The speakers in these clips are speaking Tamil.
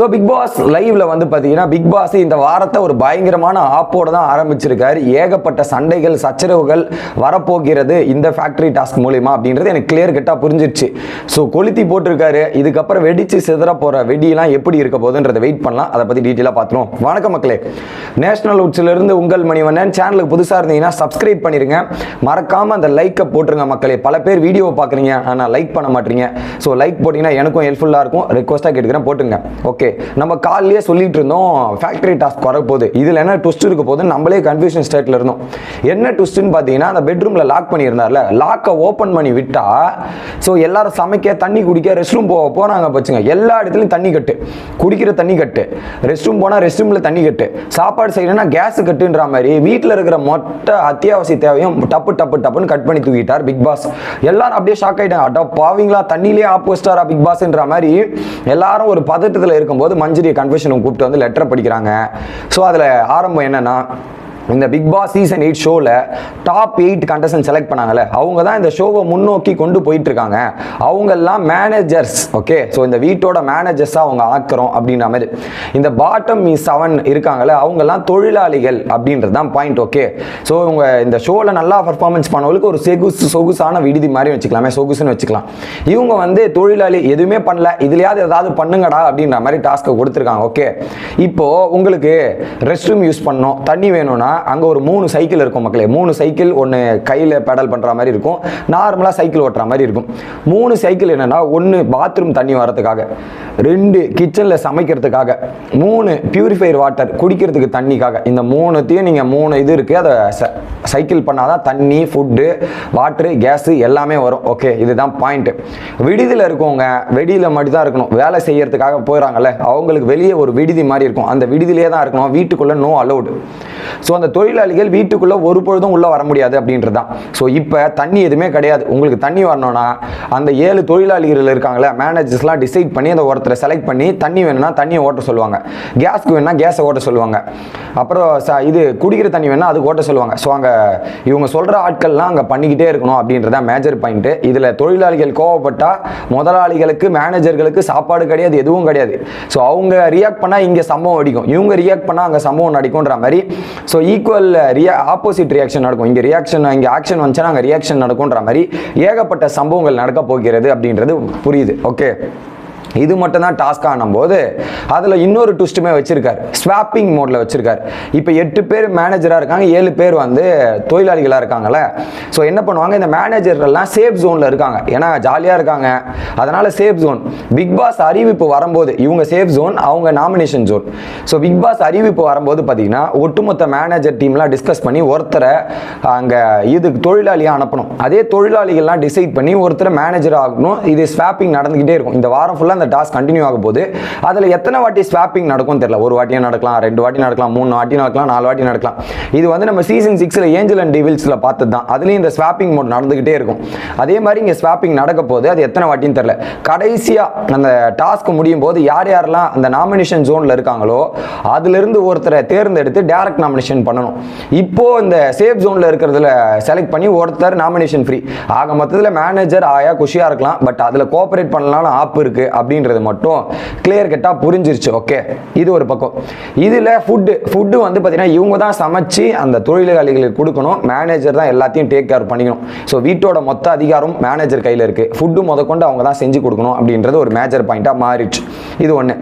ஸோ பிக் பாஸ் லைவ்ல வந்து பார்த்தீங்கன்னா பிக் பாஸ் இந்த வாரத்தை ஒரு பயங்கரமான ஆப்போடு தான் ஆரம்பிச்சிருக்காரு. ஏகப்பட்ட சண்டைகள் சச்சரவுகள் வரப்போகிறது இந்த ஃபேக்டரி டாஸ்க் மூலிமா அப்படின்றது எனக்கு கிளியர் கட்டாக புரிஞ்சிருச்சு. ஸோ கொளுத்தி போட்டிருக்காரு. இதுக்கப்புறம் வெடிச்சு சிதற போகிற வெடியெல்லாம் எப்படி இருக்க போகுதுன்றதை வெயிட் பண்ணலாம். அதை பற்றி டீட்டெயிலாக பார்த்துருவோம். வணக்கம் மக்களே. நேஷனல் உட்ஸிலிருந்து உங்கள் மணிவண்ணன். சேனலுக்கு புதுசாக இருந்தீங்கன்னா சப்ஸ்கிரைப் பண்ணிருங்க. மறக்காமல் அந்த லைக்கை போட்டுருங்க மக்களே. பல பேர் வீடியோ பார்க்குறீங்க ஆனால் லைக் பண்ண மாட்டீங்க. ஸோ லைக் போட்டிங்கன்னா எனக்கும் ஹெல்ப்ஃபுல்லாக இருக்கும். ரிக்வஸ்ட்டாக கேட்டுக்கிறேன் போட்டுங்க ஓகே நம்ம காலையிலேயே சொல்லிட்டு இருந்தோம் ஃபேக்டரி டாஸ்க் வரப்போகுது. இதில் என்ன ட்விஸ்ட் இருக்க போகுது நம்மளே கன்ஃபியூஷன் ஸ்டேட்டில் இருந்தோம். என்ன ட்விஸ்ட்னு பார்த்தீங்கன்னா அந்த பெட்ரூமில் லாக் பண்ணியிருந்தார்ல. லாக்கை ஓப்பன் பண்ணி விட்டா ஸோ எல்லாரும் சமைக்க தண்ணி குடிக்க ரெஸ்ட் ரூம் போக போனாங்க பச்சுங்க எல்லா இடத்துலையும் தண்ணி கட்டு. குடிக்கிற தண்ணி கட்டு. ரெஸ்ட் ரூம் போனால் ரெஸ்ட் ரூமில் தண்ணி கட்டு. சாப்பாடு செய்யணும்னா கேஸ் கட்டுன்ற மாதிரி வீட்டில் இருக்கிற மொத்த அத்தியாவசிய தேவையும் டப்பு டப்பு டப்புன்னு கட் பண்ணி தூக்கிட்டார் பிக் பாஸ் எல்லாரும் அப்படியே ஷாக் ஆயிட்டாங்க. அடா பாவீங்களா தண்ணியிலே ஆப்போசிட்டாரா பிக் பாஸ்ன்ற மாதிரி எல்லாரும் ஒரு பதட்டத்தில் இருக்க இருக்கும்போது மஞ்சரி கன்ஃபெஷனும் கூப்பிட்டு வந்து லெட்டர் படிக்கிறாங்க. ஸோ அதில் ஆரம்பம் என்னன்னா இந்த பிக் பாஸ் சீசன் எயிட் ஷோவில் டாப் எயிட் கண்டஸ்டன் செலக்ட் பண்ணாங்கல்ல அவங்க தான் இந்த ஷோவை முன்னோக்கி கொண்டு போயிட்டு இருக்காங்க அவங்கெல்லாம் மேனேஜர்ஸ் ஓகே ஸோ இந்த வீட்டோட மேனேஜர்ஸாக அவங்க ஆக்குறோம் அப்படின்ற மாதிரி. இந்த பாட்டம் செவன் இருக்காங்கல்ல அவங்கெல்லாம் தொழிலாளிகள் அப்படின்றது தான் பாயிண்ட் ஓகே ஸோ இவங்க இந்த ஷோவில் நல்லா பர்ஃபார்மன்ஸ் பண்ணவங்களுக்கு ஒரு செகுசு சொகுசான விடுதி மாதிரி வச்சுக்கலாமே சொகுசுன்னு வச்சுக்கலாம். இவங்க வந்து தொழிலாளி எதுவுமே பண்ணல இதுலையாவது ஏதாவது பண்ணுங்கடா அப்படின்ற மாதிரி டாஸ்க்கை கொடுத்துருக்காங்க ஓகே இப்போது உங்களுக்கு ரெஸ்ட் ரூம் யூஸ் பண்ணணும் தண்ணி வேணும்னா அங்கே ஒரு மூணு சைக்கிள் இருக்கும் மக்களே. மூணு சைக்கிள் ஒன்று கையில் பெடல் பண்ணுற மாதிரி இருக்கும். நார்மலாக சைக்கிள் ஓட்டுற மாதிரி இருக்கும். மூணு சைக்கிள் என்னென்னா ஒன்று பாத்ரூம் தண்ணி வரதுக்காக ரெண்டு கிச்சனில் சமைக்கிறதுக்காக மூணு பியூரிஃபைர் வாட்டர் குடிக்கிறதுக்கு தண்ணிக்காக. இந்த மூணுத்தையும் நீங்கள் மூணு இது இருக்குது அதை ச- சைக்கிள் பண்ணாதான் தண்ணி ஃபுட்டு வாட்ரு கேஸு எல்லாமே வரும். ஓகே இதுதான் பாயிண்ட்டு விடுதியில் இருக்கவங்க வெடியில் மட்டும் தான் இருக்கணும். வேலை செய்யறதுக்காக போயிடறாங்கல்ல அவங்களுக்கு வெளியே ஒரு விடுதி மாதிரி இருக்கும். அந்த விடுதியிலே தான் இருக்கணும். வீட்டுக்குள்ளே நோ அலௌடு ஸோ அந்த தொழிலாளிகள் வீட்டுக்குள்ளே ஒரு பொழுதும் உள்ளே வர முடியாது அப்படின்றது தான் ஸோ இப்போ தண்ணி எதுவுமே கிடையாது. உங்களுக்கு தண்ணி வரணும்னா அந்த ஏழு தொழிலாளிகள் இருக்காங்களே மேனேஜர்ஸ்லாம் டிசைட் பண்ணி அந்த ஒருத்தரை செலக்ட் பண்ணி தண்ணி வேணும்னா தண்ணியை ஓட்ட சொல்லுவாங்க. கேஸ்க்கு வேணும்னா கேஸை ஓட்ட சொல்லுவாங்க. அப்புறம் ச- இது குடிக்கிற தண்ணி வேணால் அதுக்கு ஓட்ட சொல்லுவாங்க. ஸோ அங்கே இவங்க சொல்கிற ஆட்கள்லாம் அங்கே பண்ணிக்கிட்டே இருக்கணும் அப்படின்றத மேஜர் பாயிண்ட்டு இதில் தொழிலாளிகள் கோவப்பட்டால் முதலாளிகளுக்கு மேனேஜர்களுக்கு சாப்பாடு கிடையாது எதுவும் கிடையாது. ஸோ அவங்க ரியாக்ட் பண்ணால் இங்கே சம்பவம் அடிக்கும். இவங்க ரியாக்ட் பண்ணால் அங்கே சம்பவம் நடிக்கும்ன்ற மாதிரி ஸோ ஈக்குவல் ரியா ஆப்போசிட் ரியாக்ஷன் நடக்கும். இங்கே ரியாக்ஷன் இங்கே ஆக்ஷன் வந்துச்சுன்னா அங்கே ரியாக்ஷன் நடக்கும்ன்ற மாதிரி ஏகப்பட்ட சம்பவங்கள் நடக்க போகிறது அப்படின்றது புரியுது. ஓகே இது மட்டும் தான் டாஸ்க் ஆனும்போது அதில் இன்னொரு ட்விஸ்ட்டுமே வச்சிருக்காரு. ஸ்வாப்பிங் மோடில் வச்சிருக்காரு. இப்போ எட்டு பேர் மேனேஜராக இருக்காங்க ஏழு பேர் வந்து தொழிலாளிகளாக இருக்காங்கல்ல. ஸோ என்ன பண்ணுவாங்க இந்த மேனேஜர்லாம் சேஃப் ஜோனில் இருக்காங்க. ஏன்னா ஜாலியாக இருக்காங்க. அதனால் சேஃப் ஜோன் பிக் பாஸ் அறிவிப்பு வரும்போது இவங்க சேஃப் ஜோன் அவங்க nomination zone so Bigg Boss அறிவிப்பு வரும்போது பார்த்தீங்கன்னா ஒட்டுமொத்த மேனேஜர் டீம்லாம் டிஸ்கஸ் பண்ணி ஒருத்தரை அங்கே இது தொழிலாளியாக அனுப்பணும். அதே தொழிலாளிகள்லாம் டிசைட் பண்ணி ஒருத்தரை மேனேஜர் ஆகணும். இது ஸ்வாப்பிங் நடந்துக்கிட்டே இருக்கும். இந்த வாரம் ஃபுல்லாக அந்த டாஸ்க் கண்டினியூ ஆக போது அதில் எத்தனை வாட்டி ஸ்வாப்பிங் நடக்கும் தெரியல. ஒரு வாட்டியாக நடக்கலாம் ரெண்டு வாட்டி நடக்கலாம் மூணு வாட்டி நடக்கலாம் நாலு வாட்டி நடக்கலாம். இது வந்து நம்ம சீசன் சிக்ஸில் ஏஞ்சல் அண்ட் டிவில்ஸில் பார்த்தது தான் அதுலேயும் இந்த ஸ்வாப்பிங் மோட் நடந்துக்கிட்டே இருக்கும். அதே மாதிரி இங்கே ஸ்வாப்பிங் நடக்க போது அது எத்தனை வாட்டின்னு தெரியல. கடைசியாக அந்த டாஸ்க் முடியும் போது யார் யாரெல்லாம் அந்த நாமினேஷன் ஜோனில் இருக்காங்களோ அதுலேருந்து ஒருத்தரை தேர்ந்தெடுத்து டேரக்ட் நாமினேஷன் பண்ணணும். இப்போ இந்த சேஃப் ஜோனில் இருக்கிறதுல செலக்ட் பண்ணி ஒருத்தர் நாமினேஷன் ஃப்ரீ ஆக மொத்தத்தில் மேனேஜர் ஆயா குஷியாக இருக்கலாம். பட் அதில் கோஆப்ரேட் பண்ணலாம்னு ஆப் இருக்கு. அப்படின்றது மட்டும் கிளியர் கட்டாக புரிஞ்சிருச்சு. ஓகே இது ஒரு பக்கம். இதில் ஃபுட்டு ஃபுட்டு வந்து பார்த்தீங்கன்னா இவங்க தான் சமைச்சு அந்த தொழிலாளிகளுக்கு கொடுக்கணும். மேனேஜர் தான் எல்லாத்தையும் டேக் கேர் பண்ணிக்கணும். ஸோ வீட்டோட மொத்த அதிகாரம் மேனேஜர் கையில் இருக்குது ஃபுட்டு முதற்கொண்டு அவங்க தான் செஞ்சு கொடுக்கணும் அப்படின்றது ஒரு மேஜர் பாயிண்ட்டாக மாறிடுச்சு. இது ஒன்று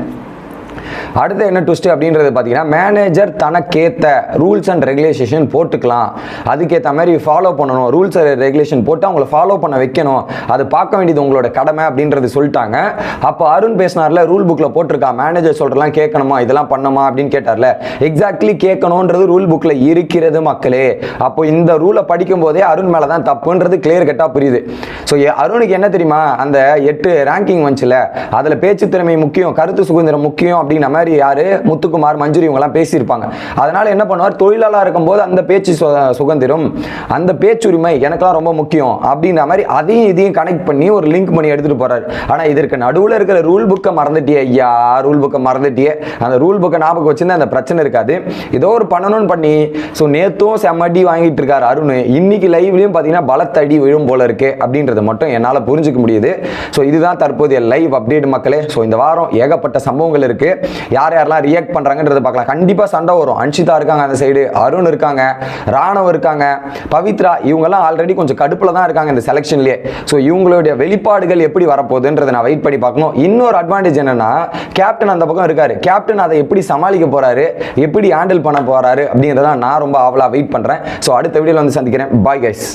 அடுத்து என்ன ட்விஸ்ட் அப்படின்றது பார்த்தீங்கன்னா மேனேஜர் தனக்கேத்த ரூல்ஸ் அண்ட் ரெகுலேஷன் போட்டுக்கலாம். அதுக்கேற்ற மாதிரி ஃபாலோ பண்ணணும். ரூல்ஸ் அண்ட் ரெகுலேஷன் போட்டு அவங்கள ஃபாலோ பண்ண வைக்கணும். அது பார்க்க வேண்டியது உங்களோட கடமை அப்படின்றது சொல்லிட்டாங்க. அப்போ அருண் பேசினார்ல ரூல் புக்கில் போட்டிருக்கா? மேனேஜர் சொல்கிறலாம் கேட்கணுமா? இதெல்லாம் பண்ணணுமா? அப்படின்னு கேட்டார்ல. எக்ஸாக்ட்லி கேட்கணுன்றது ரூல் புக்கில் இருக்கிறது மக்களே. அப்போ இந்த ரூலை படிக்கும் போதே அருண் மேலே தான் தப்புன்றது கிளியர் கட்டாக புரியுது. ஸோ அருணுக்கு என்ன தெரியுமா? அந்த எட்டு ரேங்கிங் வந்துச்சுல. அதில் பேச்சு திறமை முக்கியம் கருத்து சுதந்திரம் முக்கியம் அப்படின்னு அப்படின்ற மாதிரி யார்? முத்துக்குமார் மஞ்சுரி இவங்கெல்லாம் பேசியிருப்பாங்க. அதனால் என்ன பண்ணுவார்? தொழிலாளர் இருக்கும்போது அந்த பேச்சு சு- சுதந்திரம் அந்த பேச்சுரிமை எனக்கெல்லாம் ரொம்ப முக்கியம் அப்படின்ற மாதிரி அதையும் இதையும் கனெக்ட் பண்ணி ஒரு லிங்க் பண்ணி எடுத்துகிட்டு போகிறார் ஆனால் இதற்கு நடுவில் இருக்கிற ரூல் புக்கை மறந்துட்டியே. ஐயா ரூல் புக்கை மறந்துட்டியே. அந்த ரூல் புக்கை ஞாபகம் வச்சுருந்தா அந்த பிரச்சனை இருக்காது. ஏதோ ஒரு பண்ணணும்னு பண்ணி ஸோ நேற்றும் செம்மடி வாங்கிட்டு இருக்கார் அருண். இன்னைக்கு லைவ்லையும் பார்த்தீங்கன்னா பலத்தடி விழும் போல இருக்கு அப்படின்றத மட்டும் என்னால் புரிஞ்சுக்க முடியுது. ஸோ இதுதான் தற்போதைய லைவ் அப்டேட் மக்களே. ஸோ இந்த வாரம் ஏகப்பட்ட சம்பவங்கள் இருக்குது யார் யாரெல்லாம் ரியாக்ட் பண்ணுறாங்கன்றதை பார்க்கலாம். கண்டிப்பாக சண்டை வரும். அன்ஷிதா இருக்காங்க அந்த சைடு அருண் இருக்காங்க ராணவ் இருக்காங்க பவித்ரா இவங்கெல்லாம் ஆல்ரெடி கொஞ்சம் கடுப்பில் தான் இருக்காங்க இந்த செலெக்ஷன்லேயே ஸோ இவங்களுடைய வெளிப்பாடுகள் எப்படி வரப்போகுதுன்றதை நான் வெயிட் பண்ணி பார்க்கணும். இன்னொரு அட்வான்டேஜ் என்னன்னா கேப்டன் அந்த பக்கம் இருக்காரு. கேப்டன் அதை எப்படி சமாளிக்க போறாரு? எப்படி ஹேண்டில் பண்ண போறாரு? அப்படின்றத நான் ரொம்ப ஆவலாக வெயிட் பண்ணுறேன் ஸோ அடுத்த வீடியோவில் வந்து சந்திக்கிறேன். Bye guys